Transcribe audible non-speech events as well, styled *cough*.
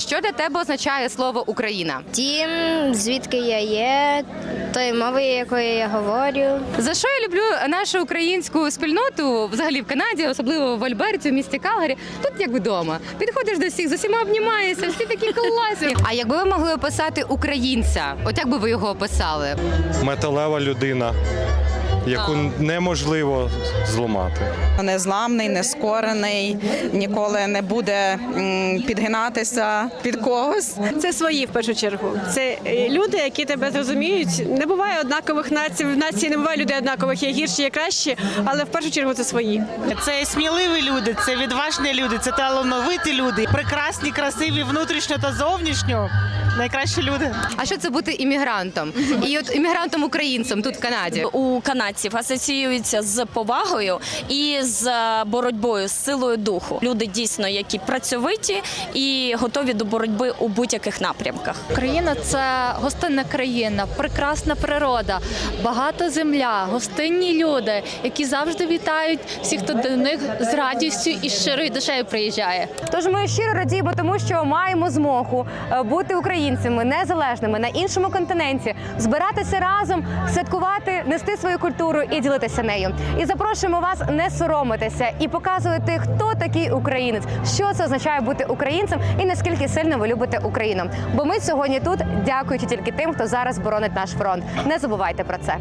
Що для тебе означає слово Україна? Дім, звідки я є, тої мови, якою я говорю. За що я люблю нашу українську спільноту взагалі в Канаді, особливо в Альберті, в місті Калгарі. Тут як вдома. Підходиш до всіх, з усіма обнімаєшся, всі такі класні. *laughs* А якби ви могли описати українця, от як би ви його описали? металева людина, яку неможливо зламати. Незламний, нескорений, ніколи не буде підгинатися під когось. Це свої в першу чергу. Це е, люди, які тебе зрозуміють. Не буває однакових націй. В нації не буває людей однакових, є гірші, є кращі, але в першу чергу це свої. Це сміливі люди, це відважні люди, це талановиті люди, прекрасні, красиві внутрішньо та зовнішньо. Найкращі люди. А що це бути іммігрантом? І от іммігрантом українцем тут в Канаді. у канадців асоціюється з повагою і з е, боротьбою, з силою духу. Люди дійсно, які працьовиті і готові до боротьби у будь-яких напрямках. Україна це гостинна країна, прекрасна природа, багата земля, гостинні люди, які завжди вітають всіх, хто до них з радістю і щирою душею приїжджає. Тож ми щиро радіємо, тому що маємо змогу е, бути українцями незалежними на іншому континенті, збиратися разом, святкувати, нести свою культуру і ділитися нею. І запрошуємо вас не соромитися і показувати, хто такий українець, що це означає бути українцем і наскільки сильно ви любите Україну. Бо ми сьогодні тут, дякуючи тільки тим, хто зараз боронить наш фронт. Не забувайте про це.